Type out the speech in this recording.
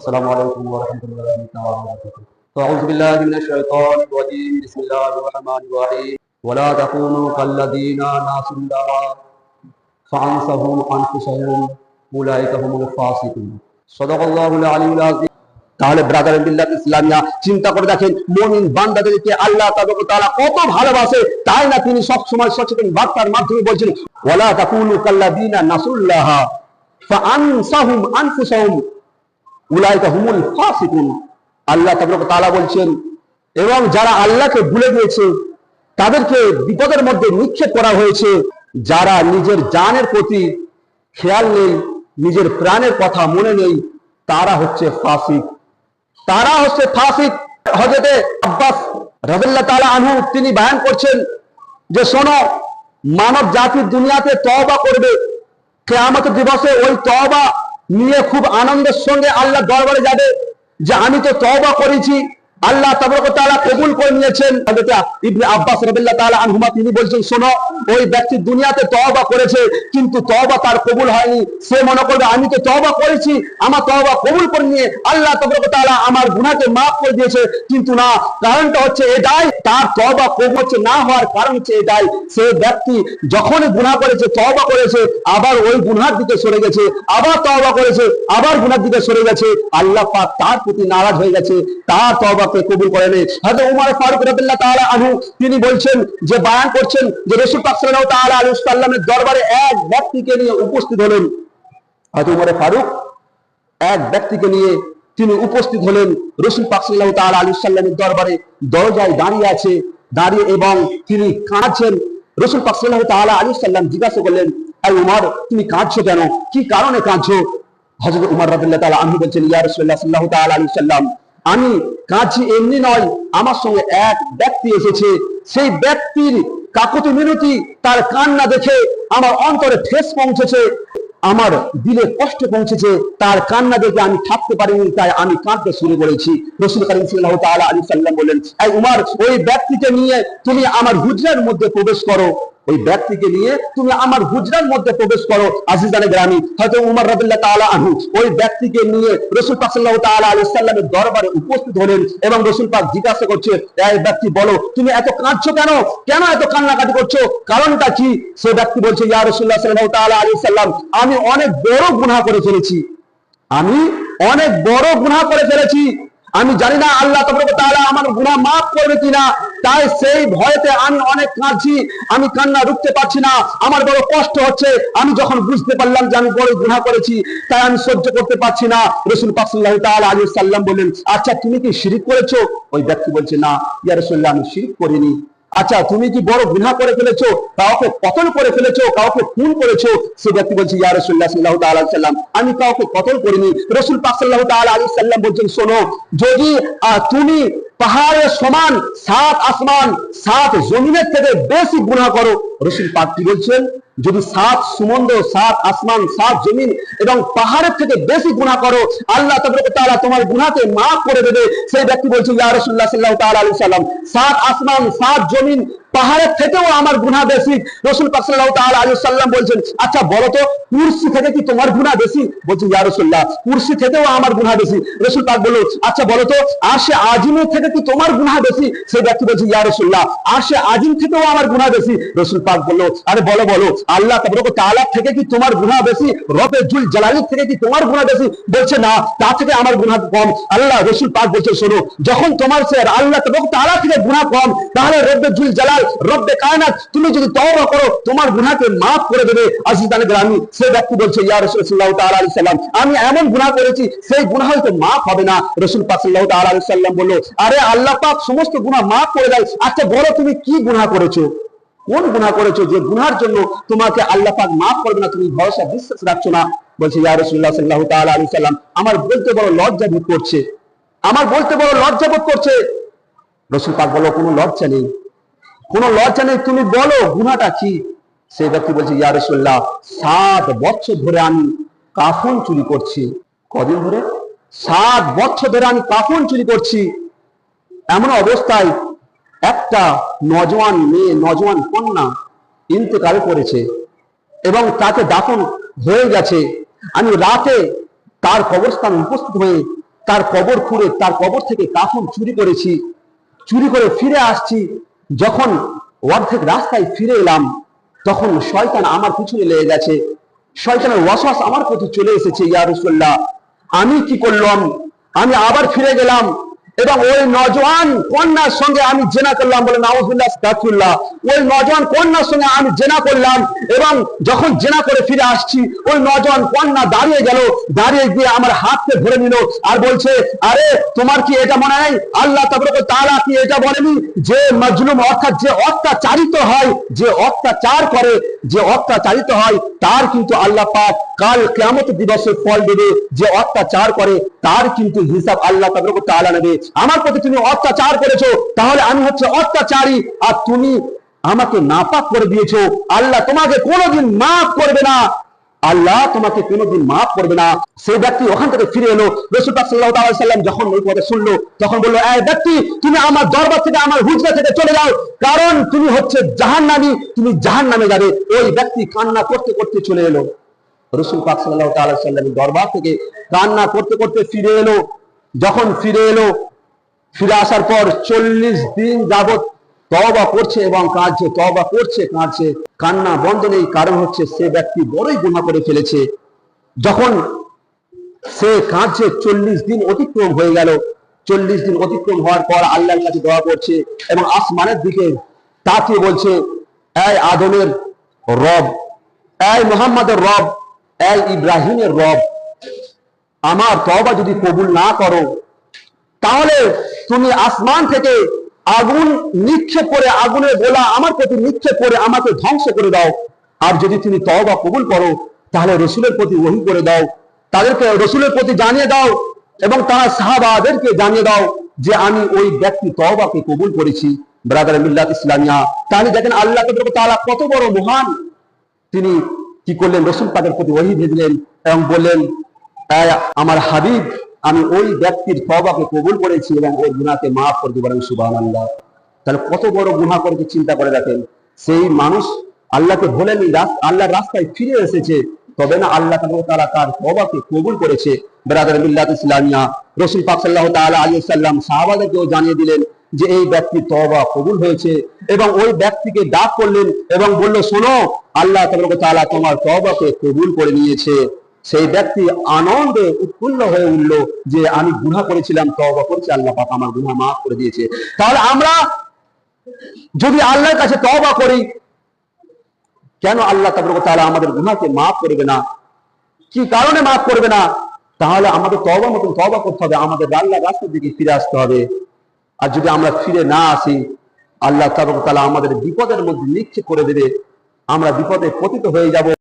السلام عليكم ورحمة الله تعالى وبركاته أعوذ بالله من الشيطان الرجيم بسم الله الرحمن الرحيم ولا تكونوا كالذين ناسوا الله فأنسهم أنفسهم أولئك هم الفاسقون صدق الله العلي العظيم তাহলে ব্রাদার বিল্লাহ ইসলামিয়া চিন্তা করে দেখেন মমিন বান্দাদেরকে আল্লাহ তাআলা কত ভালোবাসে তাই না তিনি সব সময় সচেতন বার্তার মাধ্যমে বলছেন ওয়ালা তাকুনু কাল্লাযিনা নাসুল্লাহ ফাআনসাহুম আনফুসাহুম আল্লাহ তাআলা বলছেন, এবং যারা আল্লাহকে ভুলে গিয়েছে, তাদেরকে বিপদের মধ্যে নিক্ষেপ করা হয়েছে, যারা নিজের জানের প্রতি খেয়াল নেই, নিজের প্রাণের কথা মনে নেই, তারা হচ্ছে ফাসিক। তারা হচ্ছে ফাসিক। হজরতে আব্বাস রাদিয়াল্লাহু তালা আনহু, তিনি বয়ান করছেন যে, শোনো মানব জাতির দুনিয়াতে তওবা করবে। কেয়ামত দিবসে ওই তওবা নিয়ে খুব আনন্দের সঙ্গে আল্লাহ দরবারে যাবে যে আমি তো তবা করেছি আল্লাহ তাআলা কবুল করে নিয়েছেন। ইবনে আব্বাস রাদিয়াল্লাহু তাআলা আনহুমা, তিনি বলছেন, শোনো, ওই ব্যক্তি দুনিয়াতে তওবা করেছে, কিন্তু তওবা তার কবুল হয়নি। সে মনে করবে, আমি তো তওবা করেছি, আমার তওবা কবুল করে নিয়ে আল্লাহ তাবারক তাআলা আমার গুনাহকে maaf করে দিয়েছে। কিন্তু না, কারণটা হচ্ছে এটাই, তার তওবা কবুল হচ্ছে না হওয়ার কারণ হচ্ছে এটাই। সে ব্যক্তি যখনই গুনাহ করেছে, তওবা করেছে, আবার ওই গুনার দিকে সরে গেছে, আবার তওবা করেছে, আবার গুনার দিকে সরে গেছে। আল্লাহ পাক তার প্রতি নারাজ হয়ে গেছে, তার তওবাকে কবুল করেনি হযরত উমর ফারুক রাদিয়াল্লাহু তাআলা আনহু, তিনি বলছেন যে, বয়ান করছেন যে রাসূল পাক সাল্লাল্লাহু তাআলা আলাইহি সাল্লামের দরবারে এক ব্যক্তিকে নিয়ে উপস্থিত হলেন। হযরত উমর ফারুক, এক ব্যক্তিকে নিয়ে তিনি উপস্থিত হলেন রসুল পাক সাল্লাল্লাহু তাআলা আলাইহি সাল্লামের দরবারে। দরজায় দাঁড়িয়ে আছে, দাঁড়িয়ে এবং তিনি কাঁদছেন। রসুল পাক সাল্লাল্লাহু তাআলা আলাইহি সাল্লাম জিজ্ঞাসা করলেন এই উমর, তুমি কাঁদছো কেন? কি কারণে কাঁদছো? হযরত উমর রাদিয়াল্লাহু তাআলা আনহু বলছেন, ইয়া রাসূলুল্লাহ সাল্লাল্লাহু তাআলা আলাইহি সাল্লাম আমি কাঁদছি, এমনি নয়, আমার সঙ্গে এক ব্যক্তি এসেছে। সেই ব্যক্তির কাকুতি মিনতি, তার কান্না দেখে আমার অন্তরে ঠেস পৌঁছেছে, আমার দিলে কষ্ট পৌঁছেছে, তার কান্না দেখে আমি থাকতে পারিনি, তাই আমি কাঁদতে শুরু করেছি। রসুল করিম সাল্লাহ তাআলা আলী সাল্লাম বললেন উমার, ওই ব্যক্তিকে নিয়ে তুমি আমার হুজরার মধ্যে প্রবেশ করো ওই ব্যক্তিকে নিয়ে তুমি আমার হুজরার মধ্যে প্রবেশ করো আজিজানে গ্রামী হয়তো উমর রাদিল্লাহ তাআলা আনহু। ওই ব্যক্তিকে নিয়ে রসুল পাক সাল্লাল্লাহু তাআলা আলাইহি সাল্লামের দরবারে উপস্থিত হলেন এবং রসুল পাক জিজ্ঞাসা করছে এই ব্যক্তি, বলো, তুমি এত কাঁদছো কেন? কেন এত কান্নাকাটি করছ? কারণটা কি? সে ব্যক্তি বলছে, ইয়া রাসূলুল্লাহ সাল্লাল্লাহু তাআলা আলাইহি সাল্লাম, আমি অনেক বড় গুনাহ করে ফেলেছি। আমি অনেক বড় গুনাহ করে ফেলেছি। আমি জানি না আল্লাহ তারা আমার গুণা মাফ করবে কিনা, তাই সেই ভয়তে আমি অনেক কাঁদছি, আমি কান্না রুখতে পারছি না, আমার বড় কষ্ট হচ্ছে, আমি যখন বুঝতে পারলাম যে আমি বড় গুণা করেছি, তাই আমি সহ্য করতে পারছি না। রসুল পাকসুল্লাহ তাহলে তাআলা সাল্লাম বললেন আচ্ছা তুমি কি শিরিক করেছ? ওই ব্যক্তি বলছে, না, ইয়া রসুল্লাহ আমি শিরিক করিনি। আচ্ছা তুমি কি বড় গুনাহ করে ফেলেছো? কাউকে কতল করে ফেলেছো? কাউকে খুন করেছ? সে ব্যক্তি বলছে, ইয়া রসুল্লাহ সাল্লাহ আলাহ সাল্লাম, আমি কাউকে কতল করিনি। রসুল পাক সাল্লাহ তাল্লাহ আলী সাল্লাম বলছেন, শোনো, যদি তুমি পাহাড়ের সমান সাত আসমান, সাত জমিনের থেকে বেশি গুণা করো, রসুল পাক কি বলছেন? যদি সাত সুমন্দ, সাত আসমান, সাত জমিন এবং পাহাড়ের থেকে বেশি গুণা করো, আল্লাহ তারা তোমার গুণাকে মাফ করে দেবে। সেই ব্যক্তি বলছে, ইয়া সাল্লাম সাত আসমান, সাত জমিন পাহাড়ের থেকেও আমার গুনাহ বেশি। রসুল পাক সাল্লাল্লাহু তাআলা সাল্লাম বলছেন আচ্ছা বলো তো কুরসি থেকে কি তোমার গুনাহ বেশি? বলছে, ইয়া রাসূলুল্লাহ, কুরসি থেকেও আমার গুনাহ বেশি। রসুল পাক বলল আচ্ছা বলো তো আরশে আজিমের থেকে কি তোমার গুনাহ বেশি? সেই ব্যক্তি বলছে, ইয়া রাসূলুল্লাহ, আরশে আজিম থেকেও আমার গুনাহ বেশি। রসুল পাক বলল, আরে বলো বলো, আল্লাহ তাবারক তাআলা থেকে কি তোমার গুনাহ বেশি? রবে জুল জালালি থেকে কি তোমার গুনাহ বেশি? বলছে, না, তা থেকে আমার গুনাহ কম। আল্লাহ রসুল পাক বলছে, শোনো, যখন তোমার সে আল্লাহ তাবারক তাআলা থেকে গুনাহ কম, তাহলে রব্বে জুল জালাল রব্বে কায়নাত, তুমি যদি তওবা করো, তোমার গুনাহকে maaf করে দেবে। গ্রামী, সে ব্যক্তি বলছে, ইয়া রাসূলুল্লাহ তাআলা আলাইহি সাল্লাম আমি এমন গুনাহ করেছি, সেই গুনাহ হয়তো maaf হবে না। রাসূল পাক সাল্লাল্লাহু তাআলা আলাইহি সাল্লাম বলল, আরে আল্লাহ পাক সমস্ত গুনাহ maaf করে দেয়। আচ্ছা বলো তুমি কি গুনাহ করেছ? কোন গুনাহ করেছ যে গুনার জন্য তোমাকে আল্লাহ পাক maaf করবে না? তুমি ভরসা বিশ্বাস রাখছো না। বলছে, ইয়া রাসূলুল্লাহ সাল্লাল্লাহু তাআলা আলাইহি সাল্লাম আমার বলতে বড় লজ্জা বোধ করছে। আমার বলতে বড় লজ্জা বোধ করছে। রসুল পাক বলো কোনো লজ্জা নেই। কোনো লজ্জা নেই, তুমি বলো গুনাটা কি? সেই ব্যক্তি বলছে, ইয়া রাসূলুল্লাহ, সাত বছর ধরে আমি কাফন চুরি করছি। কদিন ধরে? সাত বছর ধরে আমি কাফন চুরি করছি। এমন অবস্থায় একটা নজওয়ান মেয়ে, নজওয়ান কন্যা ইন্তেকাল করেছে এবং তাকে দাফন হয়ে গেছে। আমি রাতে তার কবরস্থান উপস্থিত হয়ে তার কবর খুঁড়ে তার কবর থেকে কাফন চুরি করেছি। চুরি করে ফিরে আসছি। যখন অর্ধেক রাস্তায় ফিরে এলাম, তখন শয়তান আমার পিছনে লেগে গেছে। শয়তানের ওয়াসওয়াস আমার প্রতি চলে এসেছে, ইয়া রাসূলুল্লাহ। আমি কি করলাম? আমি আবার ফিরে গেলাম। এবং ওই নজওয়ান কন্যার সঙ্গে আমি জেনা করলাম বলে নাউজুল্লাহ ওই নজওয়ান কন্যার সঙ্গে আমি জেনা করলাম এবং যখন জেনা করে ফিরে আসছি, ওই নজওয়ান কন্যা দাঁড়িয়ে গেল, দাঁড়িয়ে গিয়ে আমার হাতকে ধরে নিল আর বলছে, আরে, তোমার কি এটা মনে হয় আল্লাহ তাবরক তাআলা কি এটা বলেনি? যে মজলুম অর্থাৎ যে অত্যাচারিত হয়, যে অত্যাচার করে, যে অত্যাচারিত হয়, তার কিন্তু আল্লাহ পাক কাল কিয়ামত দিবসে ফল দেবে। যে অত্যাচার করে, তার কিন্তু হিসাব আল্লাহ তাবরক তাআলা নেবে। আমার প্রতি তুমি অত্যাচার করেছ, তাহলে আমি হচ্ছে অত্যাচারী, আর তুমি আমাকে নাপাক করে দিয়েছ। আল্লাহ তোমাকে কোনোদিন মাফ করবে না। আল্লাহ তোমাকে কোনোদিন মাফ করবে না। সেই ব্যক্তি ওখান থেকে ফিরে এলো। রসুল পাক সাল্লাম যখন ওই কথা শুনলো, তখন বলল এই ব্যক্তি, তুমি আমার দরবার থেকে, আমার হুজরা থেকে চলে যাও। কারণ তুমি হচ্ছে জাহান্নামী, তুমি জাহান্নামে যাবে। ওই ব্যক্তি কান্না করতে করতে চলে এলো। রসুল পাক সাল্লাল্লাহু তাআলা সাল্লামের দরবার থেকে কান্না করতে করতে ফিরে এলো। যখন ফিরে এলো ফিরে আসার পর চল্লিশ দিন যাবত তবা করছে এবং কাঁদছে তবা করছে, কাঁদছে, কান্না বন্ধ নেই। কারণ হচ্ছে সে ব্যক্তি বড়ই গুণা করে ফেলেছে। যখন সে কাঁদছে, চল্লিশ দিন অতিক্রম হয়ে গেল। চল্লিশ দিন অতিক্রম হওয়ার পর আল্লাহর কাছে দোয়া করছে এবং আসমানের দিকে তাকিয়ে বলছে, এই আদমের রব, এই মোহাম্মদের রব, এই ইব্রাহিমের রব, আমার তবা যদি কবুল না করো, তাহলে তুমি আসমান থেকে আগুন নিক্ষেপ করে আগুনের গোলা আমার প্রতি নিক্ষেপ করে আমাকে ধ্বংস করে দাও। আর যদি তুমি তওবা কবুল করো, তাহলে রসুলের প্রতি ওহি করে দাও। তাদেরকে রসুলের প্রতি জানিয়ে দাও এবং তারা সাহাবাদেরকে জানিয়ে দাও যে আমি ওই ব্যক্তি তওবাকে কবুল করেছি। ব্রাদার মিল্লাত ইসলামিয়া, তাহলে দেখেন আল্লাহ তাআলা কত বড় মহান। তিনি কি করলেন? রসুল তাদের প্রতি ওহি ভেজলেন এবং বললেন আমার হাবিব আমি ওই ব্যক্তির তবাকে কবুল করেছি এবং ওই গুনাকে মাফ করে দিবেন সুবাহ আল্লাহ তাহলে কত বড় গুণা করতে চিন্তা করে দেখেন। সেই মানুষ আল্লাহকে ভোলেনি আল্লাহর রাস্তায় ফিরে এসেছে, তবে না আল্লাহ তারা তার তবাকে কবুল করেছে। বেরাদার মিল্লাত ইসলামিয়া, রসুল পাক সাল্লাহ তাআলা আলাইহি সাল্লাম সাহাবাদেরকেও জানিয়ে দিলেন যে এই ব্যক্তির তওবা কবুল হয়েছে এবং ওই ব্যক্তিকে ডাক করলেন এবং বলল, শোনো, আল্লাহ তোমার তওবাকে কবুল করে নিয়েছে। সেই ব্যক্তি আনন্দে উৎফুল্ল হয়ে উঠল যে আমি গুনাহ করেছিলাম, তওবা করেছি, আল্লাহ পাক আমার গুনাহ মাফ করে দিয়েছে। তাহলে আমরা যদি আল্লাহর কাছে তওবা করি, কেন আল্লাহ তাআলা আমাদের গুনাহকে মাফ করবে না? কি কারণে মাফ করবে না? তাহলে আমাদের তওবা মতন তওবা করতে হবে, আমাদের আল্লাহ রাস্তার দিকে ফিরে আসতে হবে। আর যদি আমরা ফিরে না আসি, আল্লাহ তাহলে আমাদের বিপদের মধ্যে নিক্ষেপ করে দেবে, আমরা বিপদে পতিত হয়ে যাব।